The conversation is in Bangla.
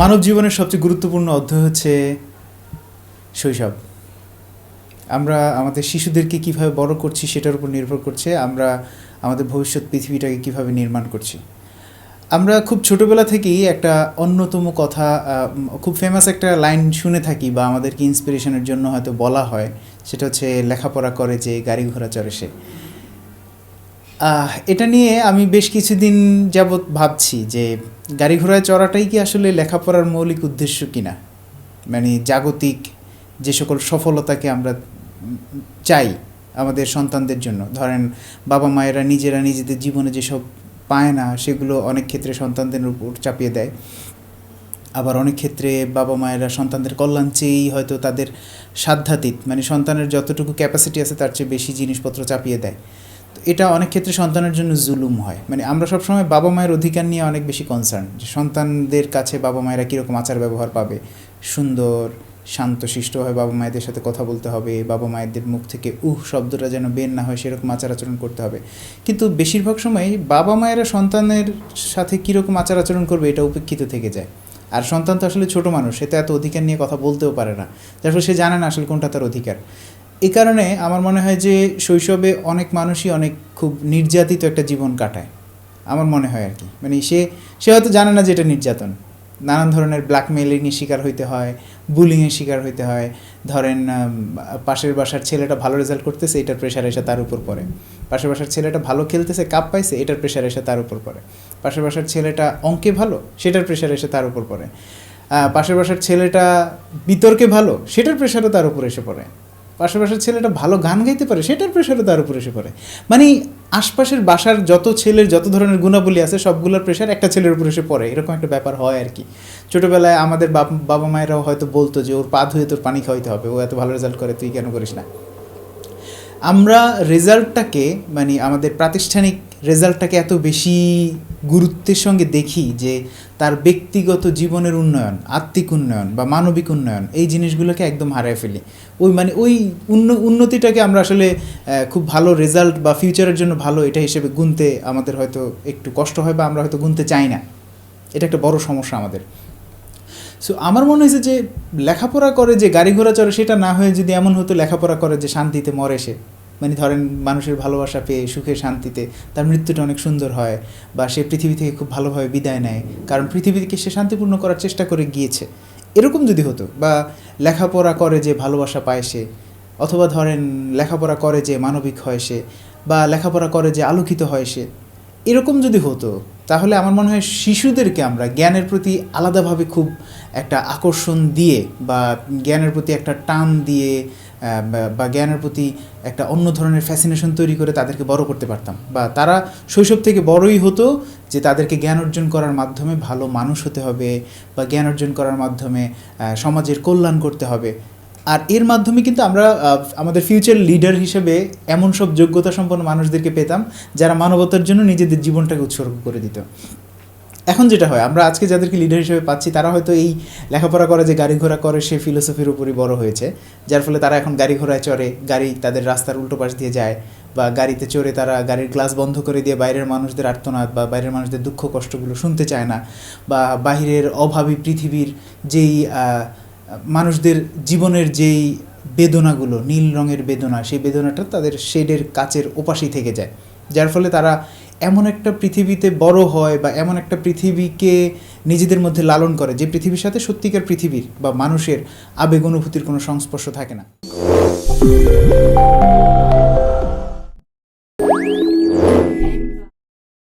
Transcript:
মানব জীবনের সবচেয়ে গুরুত্বপূর্ণ অধ্যায় হচ্ছে শৈশব। আমরা আমাদের শিশুদেরকে কীভাবে বড় করছি সেটার উপর নির্ভর করছে, আমরা আমাদের ভবিষ্যৎ পৃথিবীটাকে কীভাবে নির্মাণ করছি। আমরা খুব ছোটবেলা থেকেই একটা অন্যতম কথা খুব ফেমাস একটা লাইন শুনে থাকি বা আমাদেরকে ইন্সপিরেশনের জন্য হয়তো বলা হয়, সেটা হচ্ছে লেখাপড়া করে যে গাড়ি ঘোড়া চড়ে সে। এটা নিয়ে আমি বেশ কিছুদিন যাবৎ ভাবছি যে গাড়ি ঘোড়ায় চড়াটাই কি আসলে লেখাপড়ার মৌলিক উদ্দেশ্য কিনা? মানে জাগতিক যে সকল সফলতাকে আমরা চাই আমাদের সন্তানদের জন্য। ধরেন বাবা মায়েরা নিজেরা নিজেদের জীবনে যেসব পায় না, সেগুলো অনেক ক্ষেত্রে সন্তানদের উপর চাপিয়ে দেয়। আবার অনেক ক্ষেত্রে বাবা মায়েরা সন্তানদের কল্যাণ চেয়েই হয়তো তাদের সাধ্যাতীত মানে সন্তানের যতটুকু ক্যাপাসিটি আছে তার চেয়ে বেশি জিনিসপত্র চাপিয়ে দেয়। এটা অনেক ক্ষেত্রে সন্তানের জন্য জুলুম হয়। মানে আমরা সবসময় বাবা মায়ের অধিকার নিয়ে অনেক বেশি কনসার্ন যে সন্তানদের কাছে বাবা মায়েরা কীরকম আচার ব্যবহার পাবে। সুন্দর শান্তশিষ্টভাবে বাবা মায়েদের সাথে কথা বলতে হবে, বাবা মায়েদের মুখ থেকে উহ শব্দটা যেন বের না হয় সেরকম আচার আচরণ করতে হবে। কিন্তু বেশিরভাগ সময় বাবা মায়েরা সন্তানের সাথে কীরকম আচার আচরণ করবে এটা উপেক্ষিত থেকে যায়। আর সন্তান তো আসলে ছোটো মানুষ, সে তো এত অধিকার নিয়ে কথা বলতেও পারে না। যার ফলে সে জানে না আসলে কোনটা তার অধিকার। এই কারণে আমার মনে হয় যে শৈশবে অনেক মানুষই অনেক খুব নির্যাতিত একটা জীবন কাটায়। আমার মনে হয় আর কি। মানে সে সে হয়তো জানে না যে এটা নির্যাতন। নানান ধরনের ব্ল্যাকমেলিংয়ের শিকার হইতে হয় বুলিংয়ের শিকার হইতে হয়। ধরেন পাশের বাসার ছেলেটা ভালো রেজাল্ট করতেছে, এটার প্রেশার এসে তার উপর পড়ে। পাশের বাসার ছেলেটা ভালো খেলতেছে কাপ পাইছে, এটার প্রেশার এসে তার উপর পড়ে। পাশের বাসার ছেলেটা অঙ্কে ভালো, সেটার প্রেশার এসে তার উপর পড়ে। পাশের বাসার ছেলেটা বিতর্কে ভালো, সেটার প্রেশারও তার উপর এসে পড়ে। পাশের ছেলেটা ভালো গান গাইতে পারে, সেটার প্রেশারও তার উপরে এসে পড়ে। মানে আশপাশের বাসার যত ছেলের যত ধরনের গুণাবলী আছে, সবগুলোর প্রেশার একটা ছেলের উপরে এসে পড়ে, এরকম একটা ব্যাপার হয় আর কি। ছোটোবেলায় আমাদের বাবা মায়েরাও হয়তো বলতো যে, ওর পা ধুয়ে তোর পানি খাওয়াইতে হবে, ও এত ভালো রেজাল্ট করে, তুই কেন করিস না? আমরা রেজাল্টটাকে মানে আমাদের প্রাতিষ্ঠানিক রেজাল্টটাকে এত বেশি গুরুত্বের সঙ্গে দেখি যে তার ব্যক্তিগত জীবনের উন্নয়ন, আত্মিক উন্নয়ন বা মানবিক উন্নয়ন, এই জিনিসগুলোকে একদম হারায় ফেলি। ওই মানে ওই উন্ন- উন্নতিটাকে আমরা আসলে খুব ভালো রেজাল্ট বা ফিউচারের জন্য ভালো এটা হিসেবে গুনতে আমাদের হয়তো একটু কষ্ট হয় বা আমরা হয়তো গুনতে চাই না। এটা একটা বড় সমস্যা আমাদের। সো আমার মনে হয়েছে যে লেখাপড়া করে যে গাড়ি ঘোড়া চড়ে সেটা না হয়ে যদি এমন হতো লেখাপড়া করে যে শান্তিতে মরে সে। মানে ধরেন মানুষের ভালোবাসা পেয়ে, সুখে, শান্তিতে তার মৃত্যুটা অনেক সুন্দর হয় বা সে পৃথিবী থেকে খুব ভালোভাবে বিদায় নেয়। কারণ পৃথিবীকে সে শান্তিপূর্ণ করার চেষ্টা করে গিয়েছে। এরকম যদি হতো বা লেখাপড়া করে যে ভালোবাসা পায় সে, অথবা ধরেন লেখাপড়া করে যে মানবিক হয় সে, বা লেখাপড়া করে যে আলোকিত হয় সে, এরকম যদি হতো, তাহলে আমার মনে হয় শিশুদেরকে আমরা জ্ঞানের প্রতি আলাদাভাবে খুব একটা আকর্ষণ দিয়ে বা জ্ঞানের প্রতি একটা টান দিয়ে বা- জ্ঞানের প্রতি একটা অন্য ধরনের ফ্যাসিনেশন তৈরি করে তাদেরকে বড় করতে পারতাম। বা তারা শৈশব থেকে বড়ই হতো যে তাদেরকে জ্ঞান অর্জন করার মাধ্যমে ভালো মানুষ হতে হবে বা জ্ঞান অর্জন করার মাধ্যমে সমাজের কল্যাণ করতে হবে। আর এর মাধ্যমে কিন্তু আমরা আমাদের ফিউচার লিডার হিসেবে এমন সব যোগ্যতা সম্পন্ন মানুষদেরকে পেতাম যারা মানবতার জন্য নিজেদের জীবনটাকে উৎসর্গ করে দিত। এখন যেটা হয়, আমরা আজকে যাদেরকে লিডার হিসেবে পাচ্ছি, তারা হয়তো এই লেখাপড়া করে, যে গাড়ি ঘোড়া করে, সে ফিলোসফির উপরই বড় হয়েছে। যার ফলে তারা এখন গাড়ি ঘোড়ায় চড়ে, গাড়ি তাদের রাস্তার উল্টো পাশ দিয়ে যায়, বা গাড়িতে চড়ে তারা গাড়ির গ্লাস বন্ধ করে দিয়ে বাইরের মানুষদের আর্তনাদ, বা বাইরের মানুষদের দুঃখ কষ্টগুলো শুনতে চায় না, বা বাহিরের অভাবী পৃথিবীর যেই মানুষদের জীবনের যেই বেদনাগুলো, নীল রঙের বেদনা, সেই বেদনাটা তাদের শেডের কাচের ওপাশেই থেকে যায়। যার ফলে তারা এমন একটা পৃথিবীতে বড় হয় বা এমন একটা পৃথিবীকে নিজেদের মধ্যে লালন করে, যে পৃথিবীর সাথে সত্যিকার পৃথিবীর বা মানুষের আবেগ অনুভূতির কোনো সংস্পর্শ থাকে না।